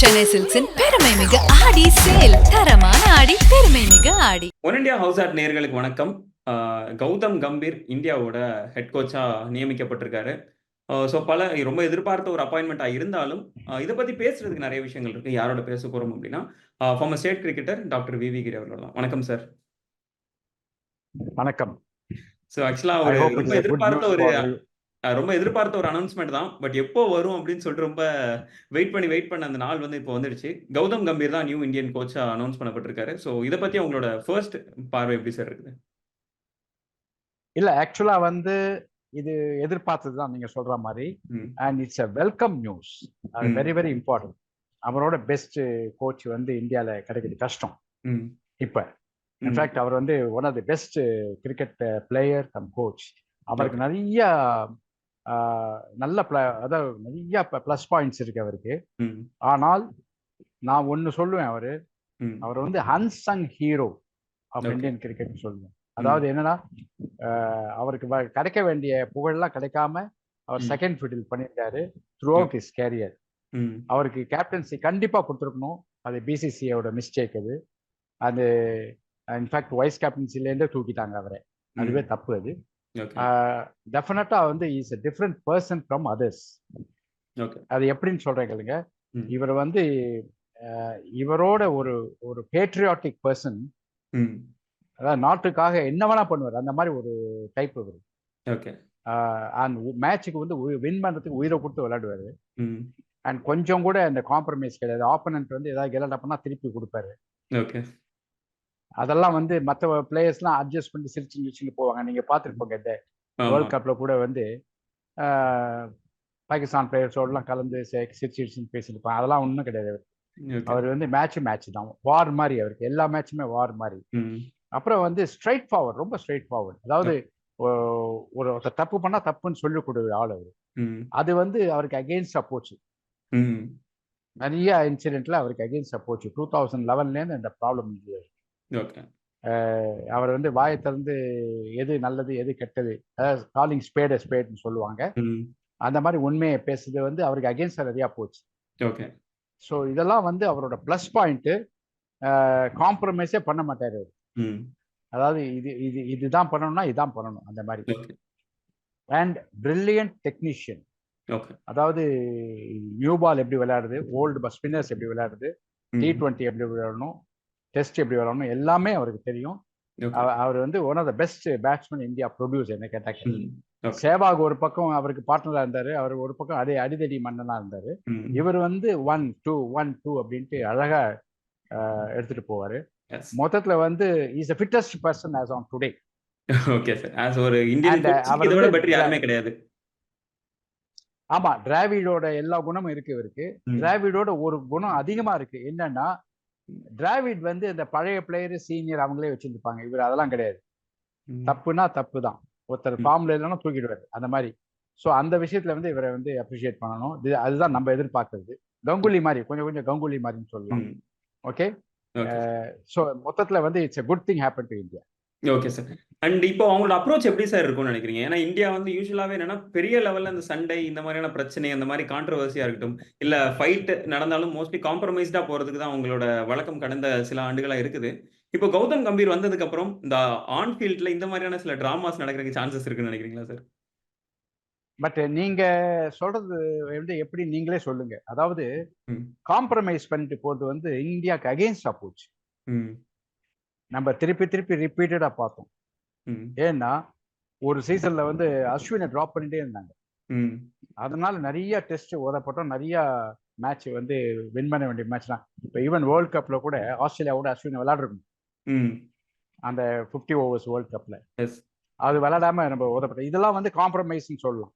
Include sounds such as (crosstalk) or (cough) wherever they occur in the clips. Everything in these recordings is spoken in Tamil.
சென்னை சில்க்ஸின் பெருமை மிகு ஆடி சேல். தரமான ஆடி பெருமை மிகு ஆடி. ஒன் இண்டியா ஹவுஸ் ஆர்ட் நேயர்களுக்கு வணக்கம். கௌதம் கம்பீர் இந்தியாவோட ஹெட் கோச்சா நியமிக்கப்பட்டிருக்காரு. ஸோ பல ரொம்ப எதிர்பார்த்த ஒரு அப்பாயின்மெண்ட்டாக இருந்தாலும் இதை பற்றி பேசுறதுக்கு நிறைய விஷயங்கள் இருக்கு. யாரோட பேச போகிறோம் அப்படின்னா former state cricketer doctor V V Giri அவர்கள் வணக்கம் சார் வணக்கம். ஸோ ஆக்சுவலாக ஒரு ரொம்ப எதிர்பார்த்த ஒரு ரொம்ப எதிர்பார்த்த ஒரு அனௌன்ஸ்மெண்ட் தான். பட் எப்போ வரும் அப்படின்னு சொல்லிட்டு ரொம்ப வெயிட் பண்ணி வெயிட் பண்ண அந்த நாள் வந்து இப்போ வந்துடுச்சு. கௌதம் கம்பீர் தான் நியூ இந்தியன் கோச்சா அனௌன்ஸ் பண்ணப்பட்டிருக்காரு. ஸோ இதை பற்றி அவங்களோட ஃபர்ஸ்ட் பார்வை எப்படி சார் இருக்குது? இல்ல ஆக்சுவலா வந்து இது எதிர்பார்த்தது தான் நீங்க சொல்ற மாதிரி. And it's a welcome news. Very very important அவரோட பெஸ்ட் கோச் வந்து இந்தியால கிடைக்கிறது கஷ்டம். இப்ப. இன்ஃபேக்ட் அவர் வந்து one of the best cricket player cum coach அவருக்கு நிறைய நல்ல அதாவது நிறைய ப்ளஸ் பாயிண்ட்ஸ் இருக்கு அவருக்கு. ஆனால் நான் ஒன்னு சொல்லுவேன் அவரு. அவர் வந்து unsung hero of. Indian cricket சொல்லுவேன். அதாவது என்னன்னா அவருக்கு கிடைக்க வேண்டிய புகழெல்லாம் கிடைக்காம அவர். செகண்ட் ஃபிடில் பண்ணியிருக்காரு த்ரூ அவுட் இஸ் கேரியர் அவருக்கு கேப்டன்சி கண்டிப்பா கொடுத்துருக்கணும். அது பிசிசியோட மிஸ்டேக் அது. அது இன்ஃபேக்ட் வைஸ் கேப்டன்சிலேருந்தே தூக்கிட்டாங்க அவரை. அதுவே தப்பு அது. டெஃபினட்டா வந்து is a different person from others அது எப்படின்னு சொல்றேன் கேளுங்க. இவர் வந்து இவரோட ஒரு ஒரு பேட்ரியாட்டிக் பர்சன் அதாவது நாட்டுக்காக என்ன வேணா பண்ணுவார். அந்த மாதிரி ஒரு டைப் இவர். ஓகே அண்ட் மேட்சுக்கு வந்து வின் பண்றதுக்கு உயிரை கொடுத்து விளையாடுவாரு. அண்ட் கொஞ்சம் கூட அந்த காம்ப்ரமைஸ் கிடையாது. ஆப்போனன்ட் வந்து ஏதாவது கெலட் பண்ணா திருப்பி கொடுப்பாரு. அதெல்லாம் வந்து மற்ற பிளேயர்ஸ்லாம் அட்ஜஸ்ட் பண்ணி சிரிச்சு சிரிச்சுன்னு போவாங்க. நீங்க பார்த்துருப்போங்க இந்த வேர்ல்ட் கப்ல கூட வந்து பாகிஸ்தான் பிளேயர்ஸோடலாம் கலந்து சிரிச்சு சிரிச்சுன்னு பேசியிருப்பாங்க அதெல்லாம் ஒன்றும் கிடையாது அவர். வந்து மேட்ச் மேட்ச் தான். வார் மாதிரி அவருக்கு. எல்லா மேட்சுமே வார் மாதிரி. அப்புறம் வந்து ஸ்ட்ரைட் ஃபார்வர்ட் ரொம்ப ஸ்ட்ரைட் ஃபார்வர்ட் அதாவது ஒரு ஒருத்தர் தப்பு பண்ணா தப்புன்னு சொல்லி கொடுக்குற ஆள் அவர். அது வந்து அவருக்கு அகெயின்ஸ்டா போச்சு. நிறைய இன்சிடென்ட்ல அவருக்கு அகெயின்ஸ்டா போச்சு. டூ தௌசண்ட் லெவன்லேருந்து இந்த ப்ராப்ளம் ஓகே அவர் வந்து வாயை திறந்து எது நல்லது எது கெட்டது அதாவது காலிங் ஸ்பேட் ஸ்பேட்னு சொல்லுவாங்க. அந்த மாதிரி உண்மையை பேசுறது வந்து அவருக்கு அகெயின்ஸ்டா நிறையா போச்சு. ஓகே ஸோ இதெல்லாம் வந்து அவரோட ப்ளஸ் பாயிண்ட்டு காம்ப்ரமைஸே பண்ண மாட்டாரு அவரு. அதாவது இது இது இதுதான் பண்ணணும்னா இதான் பண்ணணும் அந்த மாதிரி. அண்ட் பிரில்லியன்ட் டெக்னீஷியன் அதாவது நியூ பால் எப்படி விளையாடுது ஓல்டு ஸ்பின்னர்ஸ் எப்படி விளையாடுது டி டுவெண்ட்டி எப்படி விளையாடணும் டெஸ்ட் எப்படி விளையாடணும் எல்லாமே அவருக்கு தெரியும். அவர் வந்து one of the best batsman India produce என்ன கேட்டாக்க சேவாக் ஒரு பக்கம் அவருக்கு பார்ட்னரா இருந்தாரு அவர் ஒரு பக்கம் அதே அடிதடி மன்னனா இருந்தாரு. இவர் வந்து ஒன் டூ ஒன் டூ அப்படின்ட்டு அழகா எடுத்துட்டு போவாரு. மொத்தத்துல வந்து is fittest person as on today okay sir as ஒரு இந்தியன் பெட்டர் யாருமே கிடையாது. ஆமா டிராவிடோட எல்லா குணமும் இருக்கு இவருக்கு. டிராவிடோட ஒரு குணம் அதிகமா இருக்கு. என்னன்னா டிராவிட் வந்து இந்த பழைய பிளேயர் சீனியர் அவங்களே வச்சிருப்பாங்க இவர் அதெல்லாம் கிடையாது. தப்புனா தப்பு தான் ஒருத்தர். ஃபார்ம்ல இல்லைன்னா தூக்கிடுவாரு. அந்த மாதிரி. ஸோ அந்த விஷயத்துல வந்து இவரை வந்து அப்ரிஷியேட் பண்ணணும். இது அதுதான் நம்ம எதிர்பார்க்கறது. கங்குலி மாதிரி கொஞ்சம் கொஞ்சம் கங்குலி மாதிரின்னு சொல்லலாம் ஓகே ஸோ மொத்தத்துல வந்து it's a good thing happen to India okay sir and இப்போ அவங்களோட அப்ரோச் எப்படி சார் இருக்கும்னு நினைக்கிறீங்க? ஏன்னா இந்தியா வந்து யூஸ்வலாவே என்னன்னா பெரிய லெவல்ல இந்த சண்டை இந்த மாதிரியான பிரச்சனை அந்த மாதிரி கான்ட்ரவர்சியா இருக்கட்டும் இல்ல ஃபைட் நடந்தாலும் மோஸ்ட்லி காம்ப்ரமைஸ்டா போறதுக்கு தான் அவங்களோட வழக்கம் கடந்த சில ஆண்டுகளா இருக்குது. இப்போ கௌதம் கம்பீர் வந்ததுக்கு அப்புறம் இந்த ஆன் ஃபீல்ட்ல இந்த மாதிரியான சில டிராமாஸ் நடக்கிறதுக்கு சான்சஸ் இருக்குன்னு நினைக்கிறீங்களா சார் பட் நீங்க சொல்றது வந்து எப்படி நீங்களே சொல்லுங்க. அதாவது காம்ப்ரமைஸ் பண்ணிட்டு போறது வந்து இந்தியாவுக்கு அகெயின்ஸ்டா போச்சு. நம்ம திருப்பி திருப்பி ரிப்பீட்டடா பார்த்தோம். ஏன்னா ஒரு சீசன்ல வந்து அஸ்வினை டிராப் பண்ணிட்டே இருந்தாங்க. அதனால நிறைய டெஸ்ட் ஓதப்பட்டோம். நிறைய மேட்ச் வந்து வின் பண்ண வேண்டிய மேட்ச் தான். இப்போ ஈவன் வேர்ல்ட் கப்ல கூட ஆஸ்திரேலியாவோட அஸ்வின் விளையாடுறோம் ம். அந்த ஃபிஃப்டி ஓவர்ஸ் வேர்ல்ட் கப்ல அது விளையாடாம நம்ம ஓதப்பட்டோம். இதெல்லாம் வந்து காம்ப்ரமைஸ்னு சொல்லலாம்.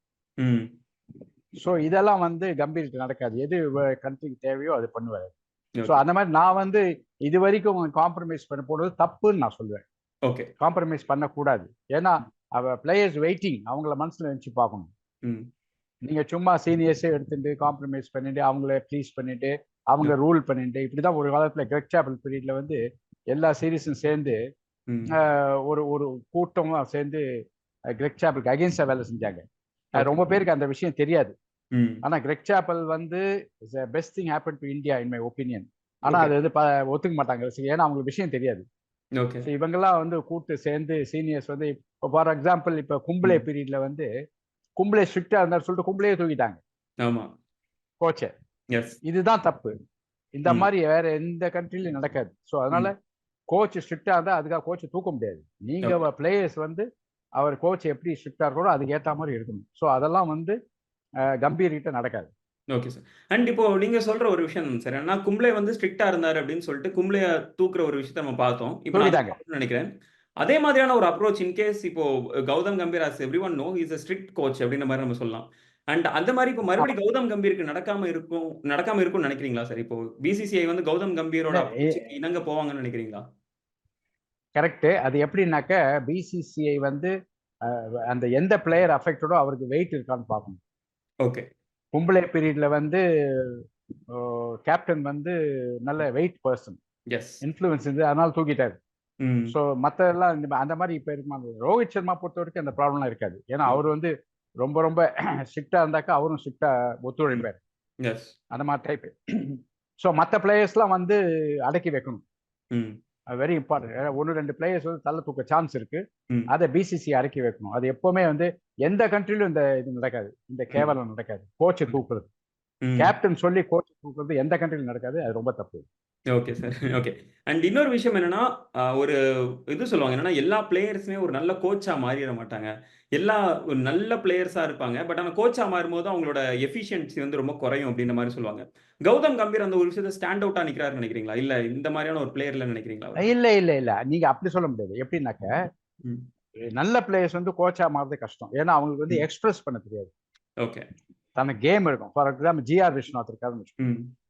ஸோ இதெல்லாம் வந்து கம்பீருக்கு நடக்காது. எது கண்ட்ரிக்கு தேவையோ அது பண்ணுவாரு. ஸோ ஓகே அந்த மாதிரி நான் வந்து இது வரைக்கும் காம்ப்ரமைஸ் பண்ண போடுறது தப்புன்னு நான் சொல்லுவேன் ஓகே காம்ப்ரமைஸ் பண்ணக்கூடாது. ஏன்னா அவ பிளேயர்ஸ் வெயிட்டிங் அவங்கள மனசுல வச்சு பார்க்கணும். நீங்க சும்மா சீனியர்ஸே எடுத்துட்டு காம்ப்ரமைஸ் பண்ணிட்டு அவங்கள ப்ளீஸ் பண்ணிட்டு அவங்க ரூல் பண்ணிட்டு இப்படிதான் ஒரு காலத்துல கிரெக் சாப்பிள் பீரியட்ல வந்து எல்லா சீரீஸும் சேர்ந்து ஒரு ஒரு கூட்டமா சேர்ந்து கிரெக் சாப்பிளுக்கு அகேன்ஸ்டா வேலை செஞ்சாங்க. ரொம்ப பேருக்கு அந்த விஷயம் தெரியாது. ஆனா கிரெக் சாப்பல் வந்து best thing happen to India in my opinion ஆனா. அது வந்து ஒத்துக்க மாட்டாங்க. ஏன்னா அவங்களுக்கு விஷயம் தெரியாது. இவங்கெல்லாம் வந்து கூட்டு சேர்ந்து சீனியர்ஸ் வந்து இப்போ ஃபார் எக்ஸாம்பிள் இப்போ கும்பலே. பீரியட்ல வந்து கும்பலே ஸ்ட்ரிக்டா இருந்தாரு சொல்லிட்டு கும்பலையே தூக்கிட்டாங்க. ஆமா. கோச்சை. இதுதான் தப்பு. இந்த. மாதிரி வேற எந்த கண்ட்ரிலையும் நடக்காது. ஸோ அதனால கோச் ஸ்ட்ரிக்டா இருந்தா அதுக்காக கோச்சை தூக்க முடியாது. நீங்க பிளேயர்ஸ் வந்து அவர் கோச் எப்படி ஸ்ட்ரிக்டா இருக்கோ அதுக்கு ஏத்த மாதிரி இருக்கணும். ஸோ அதெல்லாம் வந்து அஹ், கம்பீர் கிட்ட நடக்காது ஓகே சார். அண்ட் இப்போ நீங்க சொல்ற ஒரு விஷயம் சார். ஏன்னா கும்ப்ளே வந்து ஸ்ட்ரிக்ட்டா இருந்தாரு அப்படின்னு சொல்லிட்டு கும்ப்ளேய தூக்குற ஒரு விஷயத்த நம்ம பார்த்தோம். இப்போ நினைக்கிறேன். அதே மாதிரியான ஒரு அப்ரோச் இன் கேஸ் இப்போ Gautam Gambhir as everyone know he is a strict coach அப்படின்ற மாதிரி நம்ம சொல்லலாம். அண்ட் அந்த மாதிரி இப்போ மறுபடியும் கௌதம் கம்பீருக்கு நடக்காம இருக்கும் நடக்காம இருக்கும்னு நினைக்கிறீங்களா சார்? இப்போ பிசிசிஐ வந்து கௌதம் கம்பீரோட இணங்க போவாங்கன்னு நினைக்கிறீங்களா? கரெக்ட் அது எப்படின்னாக்க பிசிசிஐ வந்து அந்த எந்த பிளேயர் அஃபெக்டடோ அவருக்கு வெயிட் இருக்கான்னு பார்க்கணும் ஓகே. கும்பலே பீரியட்ல வந்து கேப்டன் வந்து நல்ல வெயிட் பர்சன் எஸ். இன்ஃப்ளூயன்ஸ் இருந்து அதனால தூக்கிட்டாரு. ஸோ மற்ற எல்லாம் இந்த அந்த மாதிரி இப்போ இருக்குமா ரோஹித் சர்மா பொறுத்த வரைக்கும் அந்த ப்ராப்ளம்லாம் இருக்காது ஏன்னா அவர் வந்து ரொம்ப ரொம்ப (clears throat) ஸ்ட்ரிக்டா இருந்தாக்கா அவரும் ஸ்ட்ரிக்டா ஒத்துழைப்பார் எஸ். அந்த மாதிரி டைப் ஸோ மற்ற பிளேயர்ஸ்லாம் வந்து அடக்கி வைக்கணும். வெரி இம்பார்ட்டன்ட் ஒன்று ரெண்டு பிளேயர்ஸ் வந்து தள்ள தூக்க சான்ஸ் இருக்கு. அதை பிசிசி அடக்கி வைக்கணும். அது எப்பவுமே வந்து எந்த கண்ட்ரிலும் இந்த இது நடக்காது. இந்த கேவலம் நடக்காது. கோச்சை தூக்குறது. கேப்டன் சொல்லி கோச் தூக்குறது எந்த கண்ட்ரிலும் நடக்காது. அது ரொம்ப தப்பு. Okay sir. ஓகே. அண்ட் இன்னொரு விஷயம் என்னன்னா, ஒரு இது சொல்லுவாங்க. என்னன்னா, எல்லா பிளேயர்ஸுமே ஒரு நல்ல கோச்சா மாறிற மாட்டாங்க. எல்லா ஒரு நல்ல பிளேயர்ஸா இருப்பாங்க. பட் ஆனா கோச்சா மாறும்போது அவங்களோட எஃபிஷியன்சி வந்து ரொம்ப குறையும் அப்படின்ற மாரி சொல்லுவாங்க. கௌதம் கம்பீர் அந்த ஒரு விஷயத்துல ஸ்டாண்ட் அவுட்டா நிக்கிறாருன்னு நினைக்கிறீங்களா? இல்ல இந்த மாதிரியான ஒரு பிளேயர் இல்லன்னு நினைக்கிறீங்களா? இல்ல இல்ல இல்ல நீங்க அப்படி சொல்ல முடியாது எப்படின்னாக்க. நல்ல பிளேயர்ஸ் வந்து கோச்சா மாறுறது கஷ்டம் ஏன்னா அவங்களுக்கு வந்து. எக்ஸ்பிரஸ் பண்ண தெரியாது ஓகே. தனக்கு கேம் இருக்கும் ஃபார் எக்ஸாம்பிள் ஜிஆர் விஸ்வநாத் இருக்காருன்னு.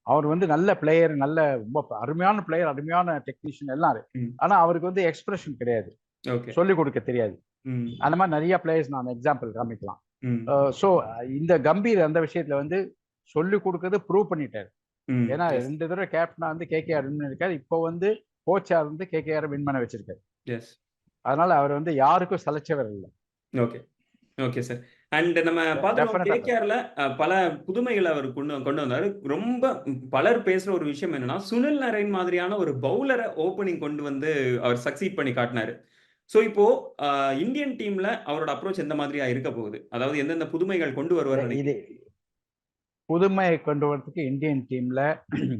அவர் வந்து நல்ல பிளேயர் நல்ல ரொம்ப அருமையான பிளேயர் அருமையான டெக்னீஷியன் எல்லாம். ஆனா அவருக்கு வந்து எக்ஸ்பிரஷன் கிடையாது ஓகே. சொல்லிக் கொடுக்க தெரியாது. அந்த மாதிரி நிறைய பிளேயர்ஸ் நான் எக்ஸாம்பிள் காமிக்கலாம். ஸோ இந்த கம்பீர் அந்த விஷயத்துல வந்து சொல்லிக் கொடுக்கறது ப்ரூவ் பண்ணிட்டாரு. ஏன்னா. ரெண்டு தடவை கேப்டனா வந்து கேகேஆர் வின் பண்ணிருக்காரு இப்போ வந்து கோச்சா இருந்து கேகேஆர் வின் பண்ண வச்சிருக்காரு. அதனால அவர் வந்து யாருக்கும் சலைச்சவர் இல்லை ஓகே. Okay sir. அண்ட் நம்ம ஆ. கேகேஆர்ல பல புதுமைகள அவர் கொண்டு கொண்டு வந்தாரு. ரொம்ப பலர் பேசுற ஒரு விஷயம் என்னன்னா, சுனில் நரேன் மாதிரியான ஒரு பவுலர ஓப்பனிங் கொண்டு வந்து அவர் சக்சீட் பண்ணி காட்டினாரு. ஸோ இப்போ இந்தியன் டீம்ல அவரோட அப்ரோச் எந்த மாதிரியா இருக்க போகுது? அதாவது எந்தெந்த புதுமைகள் கொண்டு வருவார்ன்னு இது? புதுமையை கொண்டு வரதுக்கு இந்தியன் டீம்ல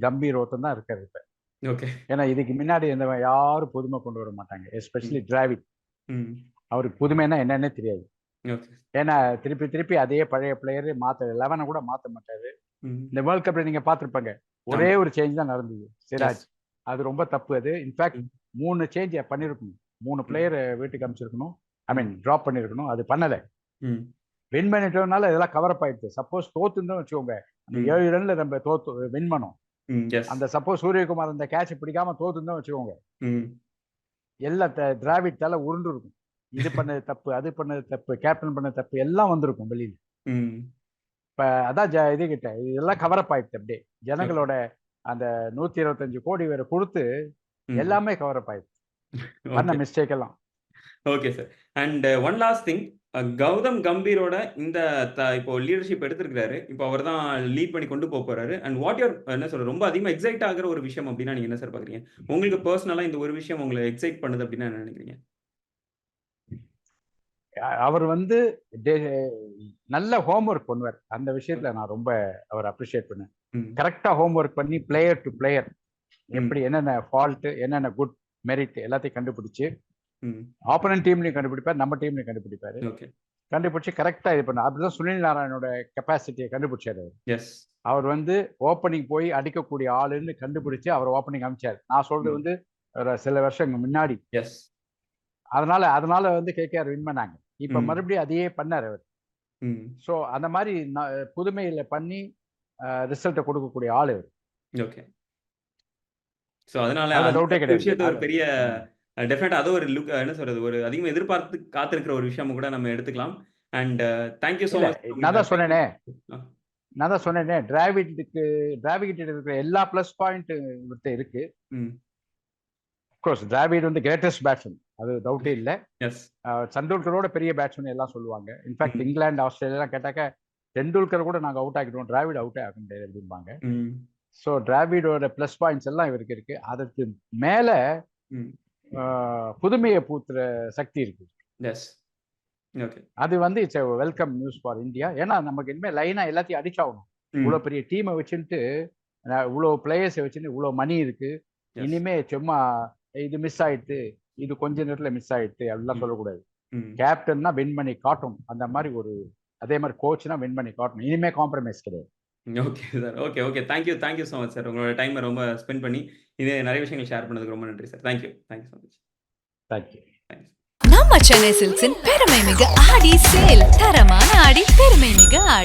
கம்பீர் ஒருத்தன் தான் இருக்காரு இப்ப ஓகே. ஏன்னா இதுக்கு முன்னாடி இந்த யாரும் புதுமை கொண்டு வர மாட்டாங்க எஸ்பெஷலி டிராவிட். அவருக்கு புதுமைன்னா என்னன்னே தெரியாது. ஏன்னா திருப்பி திருப்பி அதே பழைய பிளேயர் மாத்த லெவனை கூட மாத்த மாட்டாரு. இந்த வேர்ல்ட் கப்ல நீங்க பாத்திருப்பாங்க ஒரே ஒரு சேஞ்ச் தான் நடந்தது. சிராஜ். அது ரொம்ப தப்பு அது. இன்ஃபேக்ட். மூணு சேஞ்ச் பண்ணிருக்கணும். மூணு பிளேயர் வீட்டுக்கு அனுப்பிச்சிருக்கணும். ஐ மீன் டிராப் பண்ணிருக்கணும். அது பண்ணல. வின் பண்ணிட்டோம்னால இதெல்லாம் கவர் அப் ஆயிடுச்சு. சப்போஸ் தோத்துன்னு வச்சுக்கோங்க. அந்த. ஏழு ரன்ல நம்ம தோத்து வின் பண்ணோம். அந்த சப்போஸ் சூரியகுமார் அந்த கேட்ச் பிடிக்காம தோத்துன்னு வச்சுக்கோங்க. எல்லா த- டிராவிட் தலை உருண்டு இருக்கும். இது பண்ணது தப்பு அது பண்ணது தப்பு கேப்டன் பண்ணது தப்பு எல்லாம் வந்திருக்கும் வெளியில. இப்ப அதான் இது கிட்ட இதெல்லாம் கவர் அப் ஆயிடுச்சு அப்படியே ஜனங்களோட அந்த நூத்தி இருபத்தஞ்சு கோடி வேற கொடுத்து. எல்லாமே கவர் அப் ஆயிடுச்சு பண்ண. மிஸ்டேக் எல்லாம் okay sir. And one last thing Gautam கம்பீரோட இந்த இப்போ லீடர்ஷிப் எடுத்திருக்கிறாரு. இப்போ அவர் தான் லீட் பண்ணி கொண்டு போப் போறாரு. அண்ட் வாட் யுவர் என்ன சொல்றது ரொம்ப அதிகமா எக்ஸைட் ஆகுற ஒரு விஷயம் அப்படின்னா நீங்க என்ன சார் பார்க்குறீங்க? உங்களுக்கு பர்சனலா இந்த ஒரு விஷயம் உங்கள எக்ஸைட் பண்ணுது அப்படின்னா என்ன நினைக்கிறீங்க? அவர் வந்து நல்ல ஹோம்ஒர்க் பண்ணுவார் அந்த விஷயத்துல நான் ரொம்ப அவர் அப்ரிஷியேட் பண்ணேன். கரெக்டா ஹோம்ஒர்க் பண்ணி பிளேயர் டு பிளேயர். எப்படி என்னென்ன ஃபால்ட் என்னென்ன குட் மெரிட் எல்லாத்தையும் கண்டுபிடிச்சு. ஆப்போனன்ட் டீம்லயும் கண்டுபிடிப்பார் நம்ம டீம்லயும் கண்டுபிடிப்பாரு. கண்டுபிடிச்சு கரெக்டா இது பண்ண அப்படிதான் சுனில் நாராயணோட கெப்பாசிட்டியை கண்டுபிடிச்சாரு அவர். எஸ். அவர் வந்து ஓப்பனிங் போய் அடிக்கக்கூடிய ஆளுன்னு கண்டுபிடிச்சு அவர் ஓப்பனிங் அமைச்சார் நான் சொல்றது. வந்து சில வருஷம் முன்னாடி எஸ். அதனால அதனால வந்து கேகேஆர் வின் பண்ணாங்க இப்ப. மறுபடியும் அதையே பண்ணார் அவர். ஸோ அந்த மாதிரி புதுமையில பண்ணி ரிசல்ட்டை கொடுக்கக்கூடிய ஆள் அவர் ஓகே. ஸோ அதனால டவுட்டே கிடையாது ஒரு பெரிய. டெஃபினட்டா அது ஒரு லுக் என்ன சொல்றது ஒரு அதிகமா எதிர்பார்த்து காத்திருக்கிற ஒரு விஷயம் கூட நம்ம எடுத்துக்கலாம். அண்ட் தேங்க் யூ சோ இல்ல மச் நான் தான் சொன்னேனே. நான் தான் சொன்னேனே டிராவிடுக்கு டிராவிட் இருக்கிற எல்லா ப்ளஸ் பாயிண்ட் இருக்கு. கோர்ஸ் டிராவிட் வந்து கிரேட்டஸ்ட் பேட்ஸ்மேன் அது டவுட்டே இல்லை. சண்டோல்கரோட பெரிய பேட்ஸ்மேன் எல்லாம் சொல்லுவாங்க இன்ஃபேக்ட். இங்கிலாந்து ஆஸ்திரேலியா கேட்டாக்க டெண்டுல்கர் கூட நாங்கள் அவுட் ஆக்கிடுவோம் டிராவிட் அவுட்டே ஆக முடியாது அப்படிம்பாங்க. ஸோ டிராவிடோட ப்ளஸ் பாயிண்ட்ஸ் எல்லாம் இவருக்கு இருக்கு அதற்கு மேலே. புதுமையை பூத்துற சக்தி இருக்கு அது வந்து it's welcome news for India ஏன்னா நமக்கு இனிமேல் லைனாக எல்லாத்தையும் அடிச்சாகணும் ம். இவ்வளோ பெரிய டீமை வச்சுட்டு இவ்வளோ பிளேயர்ஸை வச்சுட்டு இவ்வளோ மணி இருக்கு. இனிமே சும்மா இது மிஸ் ஆயிடுது இது கொஞ்ச நேரத்தில் மிஸ் ஆயிடுது அப்படிலாம். சொல்லக்கூடாது. ம். கேப்டன்னா வின் பண்ணி காட்டணும். அந்த மாதிரி ஒரு அதே மாதிரி கோச்னா வின் பண்ணி காட்டணும். இனிமே காம்ப்ரமைஸ் கிடையாது. Okay sir. Okay okay. Thank you thank you so much sir. உங்களோட டைமை ரொம்ப ஸ்பெண்ட் பண்ணி இது நிறைய விஷயங்கள் ஷேர் பண்ணதுக்கு ரொம்ப நன்றி sir. Thank you thank you so much thank you thanks நம்ம சென்னை சில்க்ஸின் பெருமை மிகு ஆடி சேல் தரமான ஆடி பெருமை மிகு ஆடி.